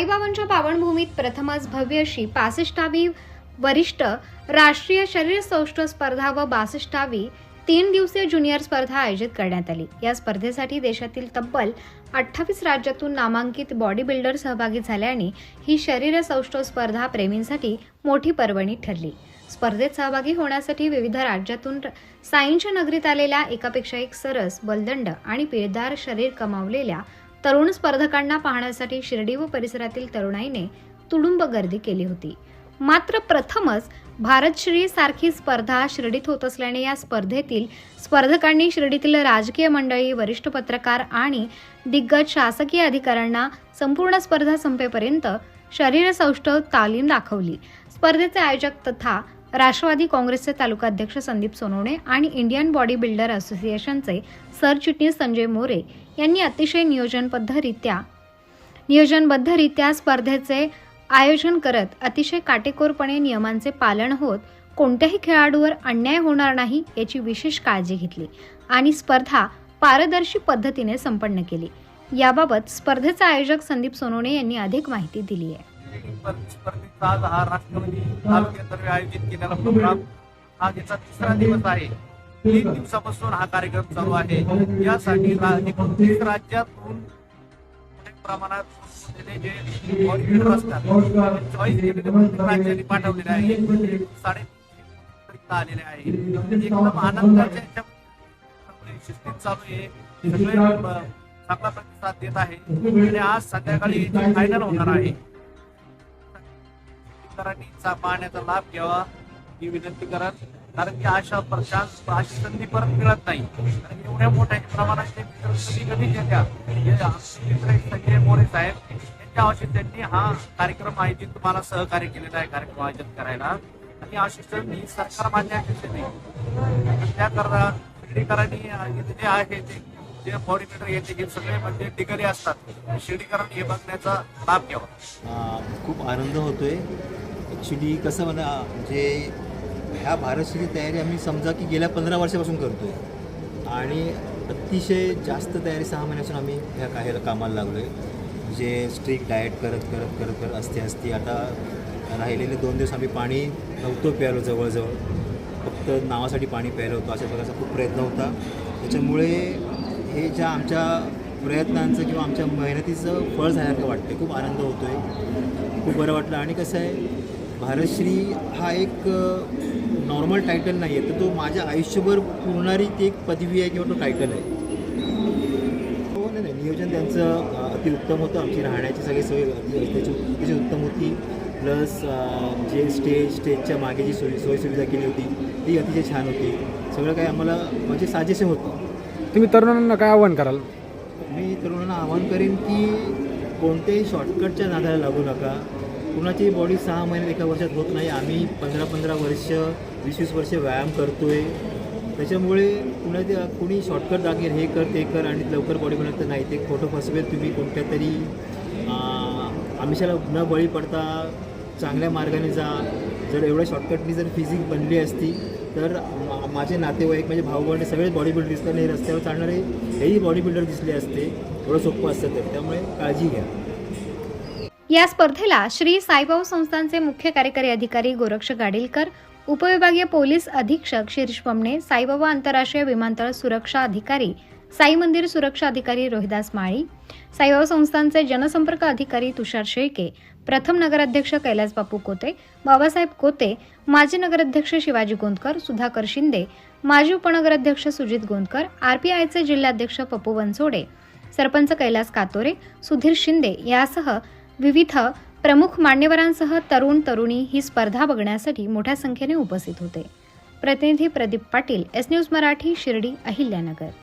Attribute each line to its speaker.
Speaker 1: साईबाबांच्या पावनभूमीत प्रथमच भव्य अशी पासष्टावी वरिष्ठ राष्ट्रीय शरीर सौष्ठ स्पर्धा व बासष्टावी तीन दिवसीय ज्युनियर स्पर्धा आयोजित करण्यात आली. या स्पर्धेसाठी देशातील तब्बल अठ्ठावीस राज्यातून नामांकित बॉडी बिल्डर सहभागी झाल्याने ही शरीर सौष्ठव स्पर्धा प्रेमींसाठी मोठी पर्वणी ठरली. स्पर्धेत सहभागी होण्यासाठी विविध राज्यातून साईंच्या नगरीत आलेल्या एकापेक्षा एक सरस बलदंड आणि पिळदार शरीर कमावलेल्या तरुण स्पर्धकांना पाहण्यासाठी शिर्डी व परिसरातील तरुणाईने तुडुंब गर्दी केली होती. मात्र प्रथमच भारतश्री सारखी स्पर्धा शिर्डीत होत असल्याने या स्पर्धेतील स्पर्धकांनी शिर्डीतील राजकीय मंडळी वरिष्ठ पत्रकार आणि दिग्गज शासकीय अधिकाऱ्यांना संपूर्ण स्पर्धा संपेपर्यंत शरीरसौष्ठव तालीम दाखवली. स्पर्धेचे आयोजक तथा राष्ट्रवादी काँग्रेसचे तालुकाध्यक्ष संदीप सोनवणे आणि इंडियन बॉडी बिल्डर असोसिएशनचे सरचिटणीस संजय मोरे यांनी अतिशय नियोजनबद्धरित्या नियोजनबद्धरित्या स्पर्धेचे आयोजन करत अतिशय काटेकोरपणे नियमांचे पालन होत कोणत्याही खेळाडूवर अन्याय होणार नाही याची विशेष काळजी घेतली आणि स्पर्धा पारदर्शी पद्धतीने संपन्न केली. याबाबत स्पर्धेचे आयोजक संदीप सोनवणे यांनी अधिक माहिती दिली आहे.
Speaker 2: आज हा राष्ट्रवादी तालुक्यातर्फे आयोजित केलेला प्रोग्राम तिसरा दिवस आहे. तीन दिवसापासून हा कार्यक्रम चालू आहे. यासाठी एकोणतीस राज्यातून प्रमाणात आज संध्याकाळी फायनल होणार आहे. कराडीचा पाहण्याचा लाभ घ्यावा ही विनंती करत कारण की अशा प्रशांत अशी संधी परत मिळत नाही. कारण एवढ्या मोठ्या प्रमाणात ते मित्र कधी कधी घेत्या मित्र आहेत संजय मोरे साहेब यांच्या आवश्यक त्यांनी हा कार्यक्रम आयोजित तुम्हाला सहकार्य केलेला आहे कार्यक्रम आयोजित करायला. आणि अशिष्ट ही सरकार मान्य आहे त्याकरता शिर्डीकरांनी जे आहे ते जे बॉडी येते हे सगळे म्हणजे डिगरी असतात. शिर्डीकरांनी हे बघण्याचा लाभ घ्यावा.
Speaker 3: खूप आनंद होतोय. ॲक्च्युली कसं म्हणा म्हणजे ह्या भारतची तयारी आम्ही समजा की गेल्या पंधरा वर्षापासून करतो आहे आणि अतिशय जास्त तयारी सहा महिन्यापासून आम्ही ह्या काही कामाला लागलो आहे जे स्ट्रिक्ट डाएट करत करत करत करत असते असते. आता राहिलेले दोन दिवस आम्ही पाणी नव्हतं प्यायलो जवळजवळ. फक्त नावासाठी पाणी प्यायलं होतं अशा प्रकारचा खूप प्रयत्न होता. त्याच्यामुळे हे ज्या आमच्या प्रयत्नांचं किंवा आमच्या मेहनतीचं फळ झाल्यासारखं वाटतं खूप आनंद होतो आहे खूप बरं वाटलं. आणि कसं आहे भारतश्री हा एक नॉर्मल टायटल नाही आहे तर तो माझ्या आयुष्यभर पुरणारी ती एक पदवी आहे किंवा तो टायटल आहे. हो नाही नाही नियोजन त्यांचं अ, अतिउत्तम होतं. आमची राहण्याची सगळी सोय अति- त्याची अतिशय उत्तम होती. प्लस जे स्टेज स्टेजच्या मागे जी सोयी सोयीसुविधा केली होती ती अतिशय छान होती. सगळं काही आम्हाला म्हणजे साजेसे होतं.
Speaker 4: तुम्ही तरुणांना काय आव्हान कराल?
Speaker 3: मी तरुणांना आवाहन करेन की कोणत्याही शॉर्टकटच्या नादाला लागू नका. कुणाची बॉडी सहा महिन्यात एका वर्षात होत नाही. आम्ही पंधरा पंधरा वर्ष वीस वीस वर्ष व्यायाम करतोय. त्याच्यामुळे कुणाचे कुणी शॉर्टकट दाखवेल हे कर ते कर आणि लवकर बॉडी बनवत नाही. ते खोटं फसवेल तुम्ही कोणत्या तरी आमिषाला न बळी पडता चांगल्या मार्गाने जा. जर एवढ्या शॉर्टकटनी जर फिजिक बनली असती तर मा- माझे नातेवाईक म्हणजे भाऊबंड सगळेच बॉडी बिल्डर दिसतात आणि रस्त्यावर चालणारे हेही बॉडी बिल्डर दिसले असते. एवढं सोपं असतं तर. त्यामुळे काळजी घ्या.
Speaker 1: या स्पर्धेला श्री साईबाबा संस्थांचे मुख्य कार्यकारी अधिकारी गोरक्ष गाडीलकर उपविभागीय पोलीस अधीक्षक शिरीष बमणे साईबाबा आंतरराष्ट्रीय विमानतळ सुरक्षा अधिकारी साई मंदिर सुरक्षा अधिकारी रोहिदास माळी साईबाबा संस्थांचे जनसंपर्क अधिकारी तुषार शेळके प्रथम नगराध्यक्ष कैलास बापू कोते बाबासाहेब कोते माजी नगराध्यक्ष शिवाजी गोंदकर सुधाकर शिंदे माजी उपनगराध्यक्ष सुजित गोंदकर आरपीआयचे जिल्हाध्यक्ष पप्पू बनसोडे सरपंच कैलास कातोरे सुधीर शिंदे यासह विविध प्रमुख मान्यवरांसह तरुण तरुणी ही स्पर्धा बघण्यासाठी मोठ्या संख्येने उपस्थित होते. प्रतिनिधी प्रदीप पाटील एस न्यूज मराठी शिर्डी अहिल्यानगर.